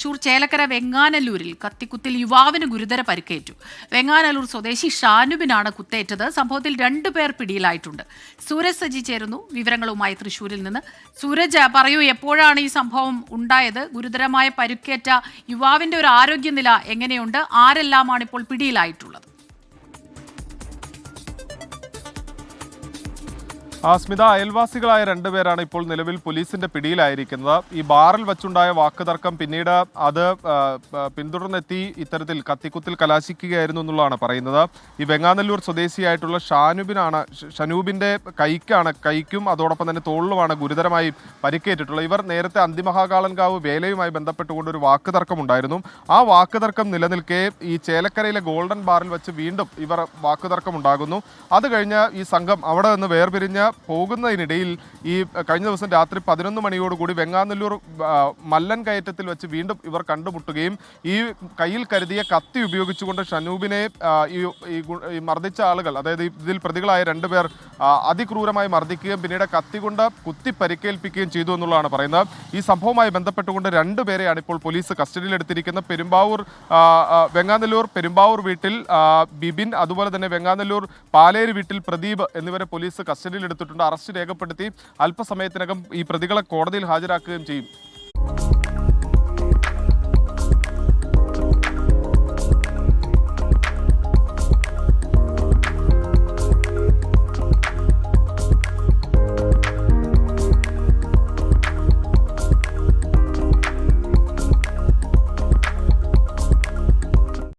തൃശൂർ ചേലക്കര വെങ്ങാനല്ലൂരിൽ കത്തിക്കുത്തിൽ യുവാവിന് ഗുരുതര പരിക്കേറ്റു. വെങ്ങാനല്ലൂർ സ്വദേശി ഷാനുബിനാണ് കുത്തേറ്റത്. സംഭവത്തിൽ രണ്ടുപേർ പിടിയിലായിട്ടുണ്ട്. സൂരജ് സജി ചേരുന്നു. വിവരങ്ങളുമായി തൃശൂരിൽ നിന്ന് സൂരജ് പറയൂ എപ്പോഴാണ് ഈ സംഭവം ഉണ്ടായത്? ഗുരുതരമായ പരിക്കേറ്റ യുവാവിന്റെ ഒരു ആരോഗ്യനില എങ്ങനെയുണ്ട്? ആരെല്ലാമാണ് ഇപ്പോൾ പിടിയിലായിട്ടുള്ളത്? സ്മിത അയൽവാസികളായ രണ്ടുപേരാണ് ഇപ്പോൾ നിലവിൽ പോലീസിന്റെ പിടിയിലായിരിക്കുന്നത്. ഈ ബാറിൽ വച്ചുണ്ടായ വാക്കുതർക്കം പിന്നീട് അത് പിന്തുടർന്നെത്തി ഇത്തരത്തിൽ കത്തിക്കുത്തിൽ കലാശിക്കുകയായിരുന്നു എന്നുള്ളതാണ് പറയുന്നത്. ഈ വെങ്ങാനല്ലൂർ സ്വദേശിയായിട്ടുള്ള ഷാനുബിനാണ് ഷനൂബിന്റെ കൈക്കാണ് കൈക്കും അതോടൊപ്പം തന്നെ തോളിലുമാണ് ഗുരുതരമായി പരിക്കേറ്റിട്ടുള്ളത്. ഇവർ നേരത്തെ അന്തിമഹാകാളൻകാവ് വേലയുമായി ബന്ധപ്പെട്ടുകൊണ്ട് ഒരു വാക്കുതർക്കം ഉണ്ടായിരുന്നു ആ വാക്കുതർക്കം നിലനിൽക്കെ ഈ ചേലക്കരയിലെ ഗോൾഡൻ ബാറിൽ വെച്ച് വീണ്ടും ഇവർ വാക്കുതർക്കം ഉണ്ടാകുന്നു അത് കഴിഞ്ഞ് ഈ സംഘം അവിടെ നിന്ന് വേർപിരിഞ്ഞ് പോകുന്നതിനിടയിൽ ഈ കഴിഞ്ഞ ദിവസം രാത്രി പതിനൊന്ന് മണിയോടുകൂടി വെങ്ങാനല്ലൂർ മല്ലൻ കയറ്റത്തിൽ വെച്ച് വീണ്ടും ഇവർ കണ്ടുമുട്ടുകയും ഈ കയ്യിൽ കരുതിയ കത്തി ഉപയോഗിച്ചുകൊണ്ട് ഷനൂബിനെ ഈ മർദ്ദിച്ച ആളുകൾ അതായത് ഇതിൽ പ്രതികളായ രണ്ടുപേർ അതിക്രൂരമായി മർദ്ദിക്കുകയും പിന്നീട് കത്തി കൊണ്ട് കുത്തി പരിക്കേൽപ്പിക്കുകയും ചെയ്തു എന്നുള്ളതാണ് പറയുന്നത്. ഈ സംഭവവുമായി ബന്ധപ്പെട്ടുകൊണ്ട് രണ്ടുപേരെയാണ് ഇപ്പോൾ പോലീസ് കസ്റ്റഡിയിലെടുത്തിരിക്കുന്നത്. പെരുമ്പാവൂർ വെങ്ങാനല്ലൂർ പെരുമ്പാവൂർ വീട്ടിൽ ബിബിൻ അതുപോലെ തന്നെ വെങ്ങാനല്ലൂർ പാലേരി വീട്ടിൽ പ്രദീപ് എന്നിവരെ പോലീസ് കസ്റ്റഡിയിലെടുത്തിട്ടുണ്ട് അറസ്റ്റ് രേഖപ്പെടുത്തി അല്പസമയത്തിനകം ഈ പ്രതികളെ കോടതിയിൽ ഹാജരാക്കുകയും ചെയ്യും.